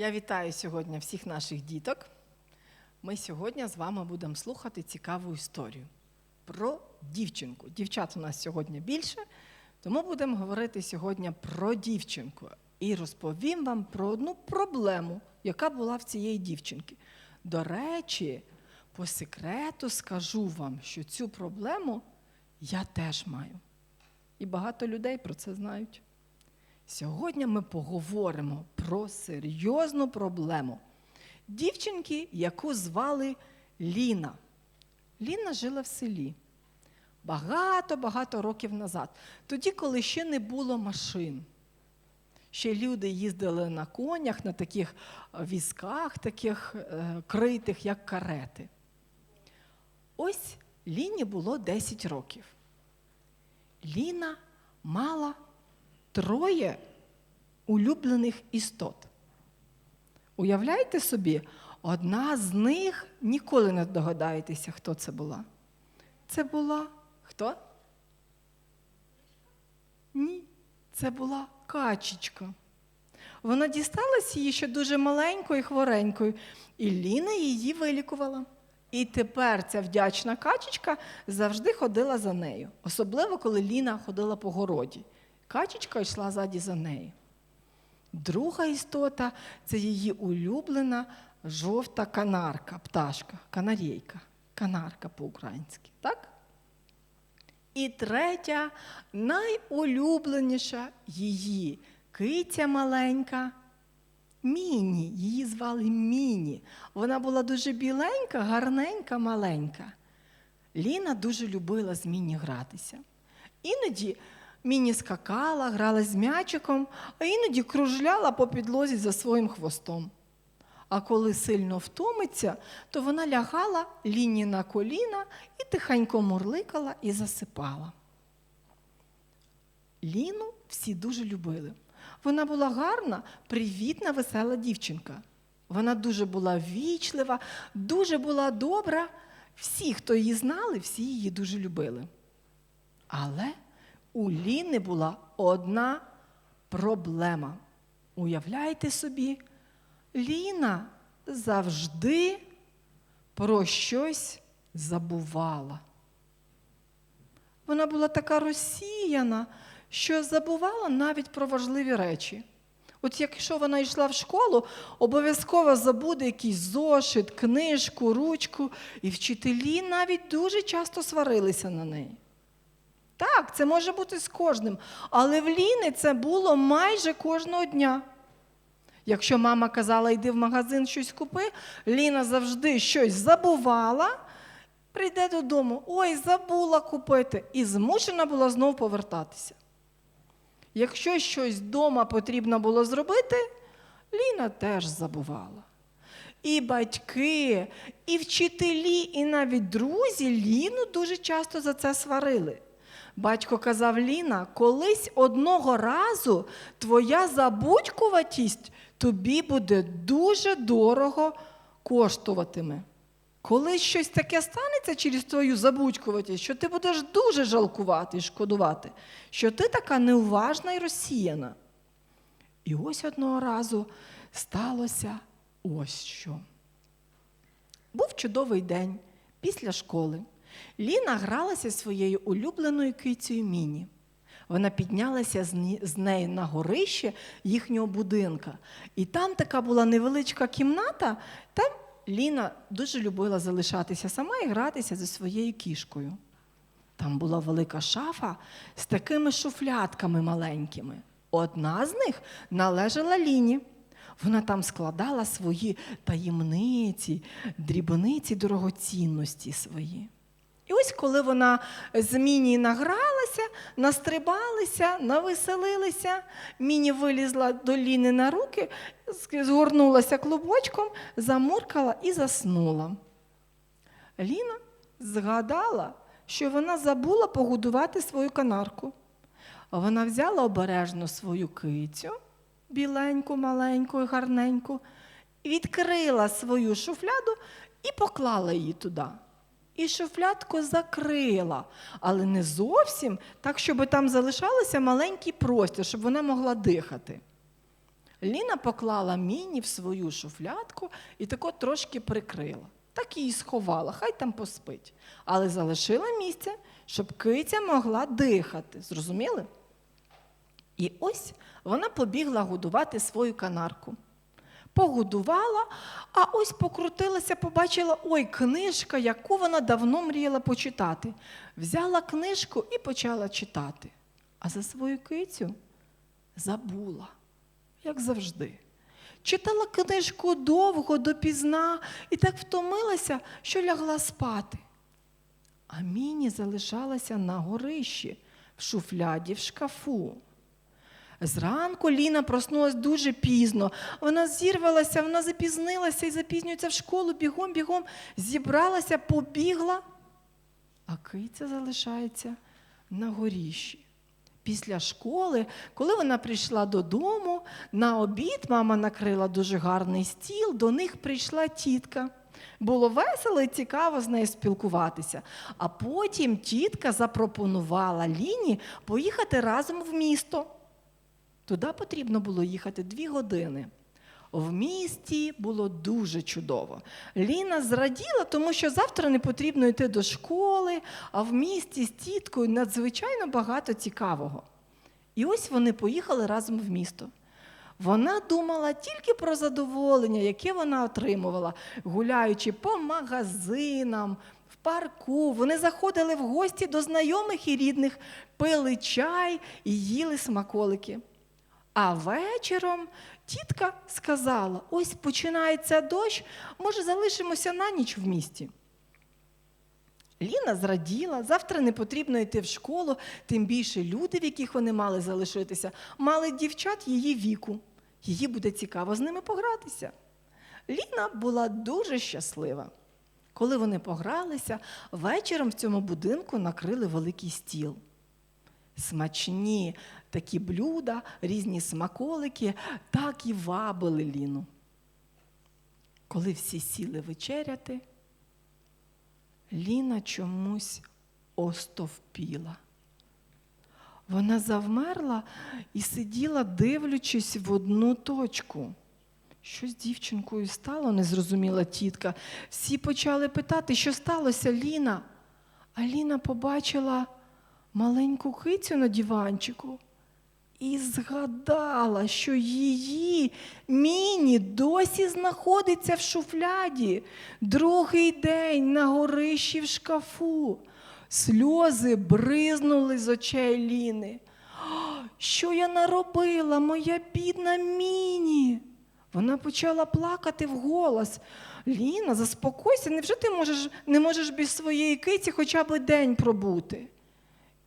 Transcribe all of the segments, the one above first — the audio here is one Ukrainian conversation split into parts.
Я вітаю сьогодні всіх наших діток. Ми сьогодні з вами будемо слухати цікаву історію про дівчинку. Дівчат у нас сьогодні більше, тому будемо говорити сьогодні про дівчинку. І розповім вам про одну проблему, яка була в цієї дівчинки. До речі, по секрету скажу вам, що цю проблему я теж маю. І багато людей про це знають. Сьогодні ми поговоримо про серйозну проблему дівчинки, яку звали Ліна. Ліна жила в селі багато-багато років назад, тоді, коли ще не було машин. Ще люди їздили на конях, на таких е, візках, таких е, критих, як карети. Ось Ліні було 10 років. Ліна мала троє улюблених істот. Уявляєте собі, одна з них ніколи не догадаєтеся, хто це була. Це була хто? Ні, це була качечка. Вона дісталась її ще дуже маленькою і хворенькою, і Ліна її вилікувала. І тепер ця вдячна качечка завжди ходила за нею, особливо коли Ліна ходила по городі. Качечка йшла ззаді за нею. Друга істота це її улюблена жовта канарка, пташка, канарейка, канарка по-українськи. Так? І третя, найулюбленіша її киця маленька. Міні, її звали Міні. Вона була дуже біленька, гарненька, маленька. Ліна дуже любила з Міні гратися. Іноді Міні скакала, грала з м'ячиком, а іноді кружляла по підлозі за своїм хвостом. А коли сильно втомиться, то вона лягала Ліні на коліна і тихенько мурликала і засипала. Ліну всі дуже любили. Вона була гарна, привітна, весела дівчинка. Вона дуже була вічлива, дуже була добра. Всі, хто її знали, всі її дуже любили. Але у Ліни була одна проблема. Уявляєте собі, Ліна завжди про щось забувала. Вона була така розсіяна, що забувала навіть про важливі речі. От якщо вона йшла в школу, обов'язково забуде якийсь зошит, книжку, ручку, і вчителі навіть дуже часто сварилися на неї. Так, це може бути з кожним, але в Ліни це було майже кожного дня. Якщо мама казала, йди в магазин щось купи, Ліна завжди щось забувала, прийде додому, ой, забула купити, і змушена була знов повертатися. Якщо щось вдома потрібно було зробити, Ліна теж забувала. І батьки, і вчителі, і навіть друзі Ліну дуже часто за це сварили. Батько казав Ліна, колись одного разу твоя забудькуватість тобі буде дуже дорого коштуватиме. Коли щось таке станеться через твою забудькуватість, що ти будеш дуже жалкувати і шкодувати, що ти така неуважна і розсіяна. І ось одного разу сталося ось що. Був чудовий день після школи. Ліна гралася своєю улюбленою кицею Міні. Вона піднялася з нею на горище їхнього будинка. І там така була невеличка кімната, там Ліна дуже любила залишатися сама і гратися зі своєю кішкою. Там була велика шафа з такими шуфлятками маленькими. Одна з них належала Ліні. Вона там складала свої таємниці, дрібниці, дорогоцінності свої. І ось коли вона з Міні награлася, настрибалися, навеселилися, Міні вилізла до Ліни на руки, згорнулася клубочком, замуркала і заснула. Ліна згадала, що вона забула погодувати свою канарку. Вона взяла обережно свою кицю, біленьку, маленьку і гарненьку, відкрила свою шуфляду і поклала її туди. І шуфлядку закрила, але не зовсім так, щоб там залишався маленький простір, щоб вона могла дихати. Ліна поклала міні в свою шуфлядку і тако трошки прикрила. Так її сховала, хай там поспить. Але залишила місце, щоб киця могла дихати. Зрозуміли? І ось вона побігла годувати свою канарку. Погодувала, а ось покрутилася, побачила ой, книжка, яку вона давно мріяла почитати. Взяла книжку і почала читати. А за свою кицю забула, як завжди. Читала книжку довго, допізна, і так втомилася, що лягла спати. А Міні залишалася на горищі, в шуфляді, в шкафу. Зранку Ліна проснулась дуже пізно. Вона зірвалася, вона запізнилася і запізнюється в школу, бігом, бігом, зібралася, побігла, а киця залишається на горіщі. Після школи, коли вона прийшла додому, на обід мама накрила дуже гарний стіл, до них прийшла тітка. Було весело і цікаво з нею спілкуватися. А потім тітка запропонувала Ліні поїхати разом в місто. Туди потрібно було їхати дві години. В місті було дуже чудово. Ліна зраділа, тому що завтра не потрібно йти до школи, а в місті з тіткою надзвичайно багато цікавого. І ось вони поїхали разом в місто. Вона думала тільки про задоволення, яке вона отримувала, гуляючи по магазинам, в парку. Вони заходили в гості до знайомих і рідних, пили чай і їли смаколики. А вечором тітка сказала: ось починається дощ, може, залишимося на ніч в місті. Ліна зраділа, завтра не потрібно йти в школу, тим більше люди, в яких вони мали залишитися, мали дівчат її віку. Її буде цікаво з ними погратися. Ліна була дуже щаслива. Коли вони погралися, вечором в цьому будинку накрили великий стіл. Смачні такі блюда, різні смаколики, так і вабили Ліну. Коли всі сіли вечеряти, Ліна чомусь остовпіла. Вона завмерла і сиділа, дивлячись в одну точку. Що з дівчинкою стало, не зрозуміла тітка. Всі почали питати, що сталося, Ліна. А Ліна побачила маленьку кицю на диванчику і згадала, що її міні досі знаходиться в шуфляді другий день на горищі в шкафу. Сльози бризнули з очей Ліни. Що я наробила, моя бідна міні? Вона почала плакати вголос. Ліна, заспокойся, невже ти можеш, не можеш без своєї киці хоча б день пробути?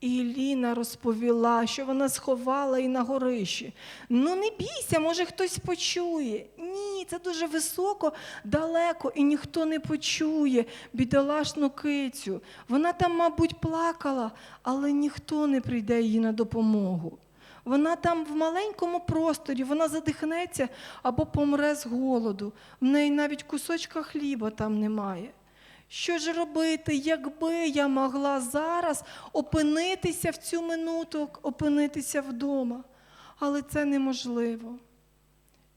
І Ліна розповіла, що вона сховала і на горищі. Ну не бійся, може хтось почує. Ні, це дуже високо, далеко, і ніхто не почує бідолашну кицю. Вона там, мабуть, плакала, але ніхто не прийде їй на допомогу. Вона там в маленькому просторі, вона задихнеться або помре з голоду. В неї навіть кусочка хліба там немає. Що ж робити, якби я могла зараз опинитися в цю минуту, опинитися вдома? Але це неможливо.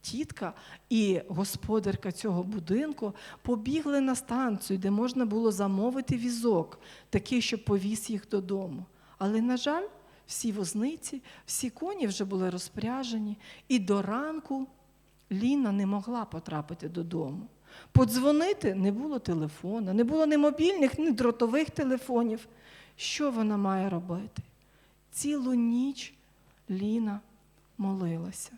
Тітка і господарка цього будинку побігли на станцію, де можна було замовити візок, такий, щоб повіз їх додому. Але, на жаль, всі возниці, всі коні вже були розпряжені, і до ранку Ліна не могла потрапити додому. Подзвонити не було телефона, не було ні мобільних, ні дротових телефонів. Що вона має робити? Цілу ніч Ліна молилася.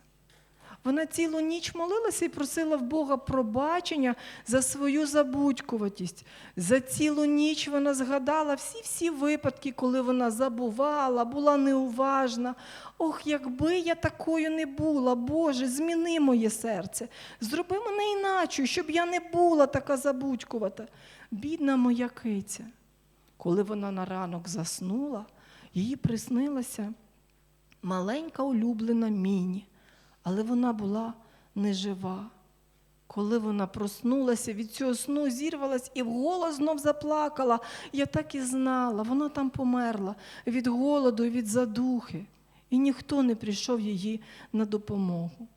Вона цілу ніч молилася і просила в Бога пробачення за свою забудькуватість. За цілу ніч вона згадала всі-всі випадки, коли вона забувала, була неуважна. Ох, якби я такою не була, Боже, зміни моє серце, зроби мене іначе, щоб я не була така забудькувата. Бідна моя киця. Коли вона на ранок заснула, їй приснилася маленька улюблена міні але вона була нежива. Коли вона проснулася від цього сну, зірвалась і вголос знов заплакала. Я так і знала, вона там померла від голоду і від задухи, і ніхто не прийшов їй на допомогу.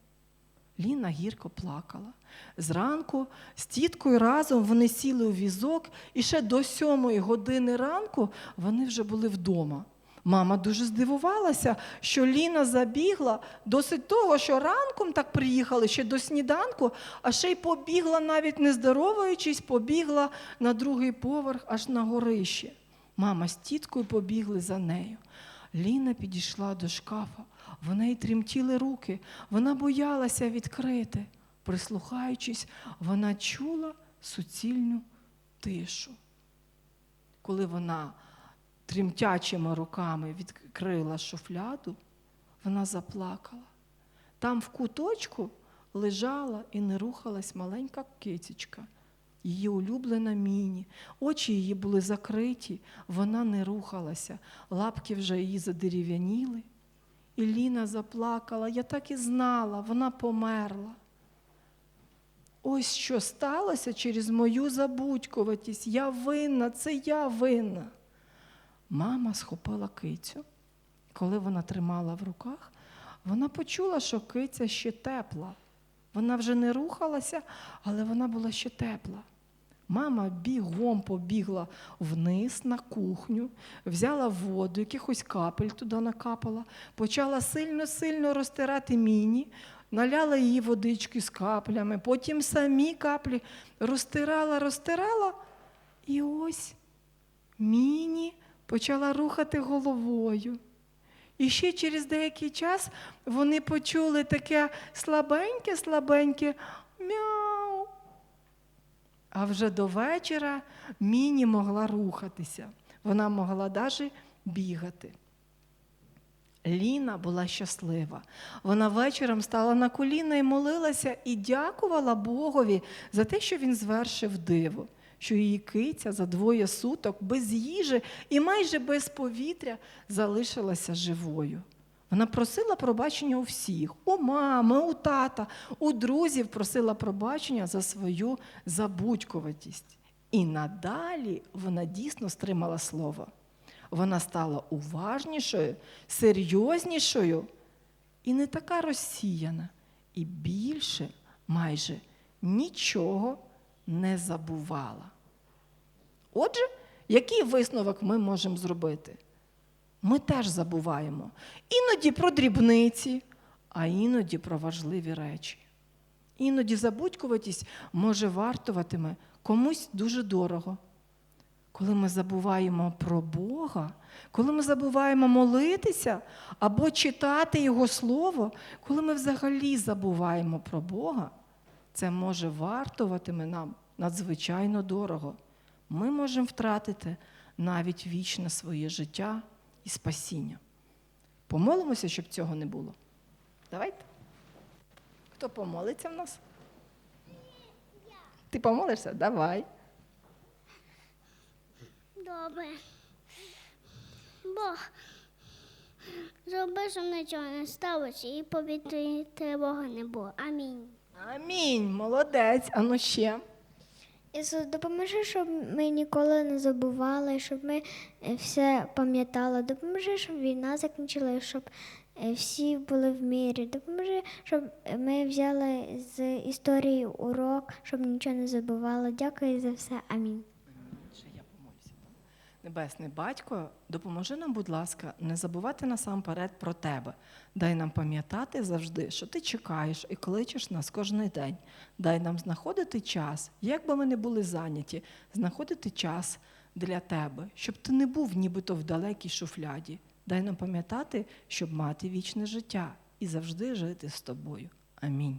Ліна гірко плакала. Зранку з тіткою разом вони сіли у візок, і ще до сьомої години ранку вони вже були вдома. Мама дуже здивувалася, що Ліна забігла досить того, що ранком так приїхали ще до сніданку, а ще й побігла, навіть не здоровуючись, побігла на другий поверх аж на горище. Мама з тіткою побігли за нею. Ліна підійшла до шкафа, в неї тремтіли руки, вона боялася відкрити. Прислухаючись, вона чула суцільну тишу. Коли вона тремтячими руками відкрила шуфляду, вона заплакала. Там в куточку лежала і не рухалась маленька кицечка, її улюблена міні. Очі її були закриті, вона не рухалася, лапки вже її задерев'яніли. І Ліна заплакала, я так і знала, вона померла. Ось що сталося через мою забудькуватість. Я винна, це я винна. Мама схопила кицю. Коли вона тримала в руках, вона почула, що киця ще тепла. Вона вже не рухалася, але вона була ще тепла. Мама бігом побігла вниз на кухню, взяла воду, якихось капель туди накапала, почала сильно-сильно розтирати міні, наляла її водички з каплями, потім самі каплі розтирала, розтирала, і ось міні почала рухати головою. І ще через деякий час вони почули таке слабеньке, слабеньке мяу. А вже до вечора Міні могла рухатися. Вона могла навіть бігати. Ліна була щаслива. Вона вечором стала на коліна і молилася і дякувала Богові за те, що він звершив диво, що її киця за двоє суток без їжі і майже без повітря залишилася живою. Вона просила пробачення у всіх, у мами, у тата, у друзів просила пробачення за свою забудькуватість. І надалі вона дійсно стримала слово. Вона стала уважнішою, серйознішою і не така розсіяна, і більше майже нічого не забувала. Отже, який висновок ми можемо зробити? Ми теж забуваємо. Іноді про дрібниці, а іноді про важливі речі. Іноді забудькуватість може вартуватиме комусь дуже дорого. Коли ми забуваємо про Бога, коли ми забуваємо молитися або читати Його Слово, коли ми взагалі забуваємо про Бога, це може вартуватиме нам надзвичайно дорого. Ми можемо втратити навіть вічне своє життя і спасіння. Помолимося, щоб цього не було. Давайте. Хто помолиться в нас? Ти помолишся? Давай. Добре. Бог. Зроби, щоб нічого не сталося і повітряної тривоги не було. Амінь. Амінь. Молодець. А ну ще. Ісус, допоможи, щоб ми ніколи не забували, щоб ми е, все пам'ятали. Допоможи, щоб війна закінчилася, щоб е, всі були в мірі. Допоможи, щоб ми взяли з історії урок, щоб нічого не забували. Дякую за все. Амінь. Небесний батько, допоможи нам, будь ласка, не забувати насамперед про тебе. Дай нам пам'ятати завжди, що ти чекаєш і кличеш нас кожен день. Дай нам знаходити час, як би ми не були зайняті, знаходити час для тебе, щоб ти не був нібито в далекій шуфляді. Дай нам пам'ятати, щоб мати вічне життя і завжди жити з тобою. Амінь.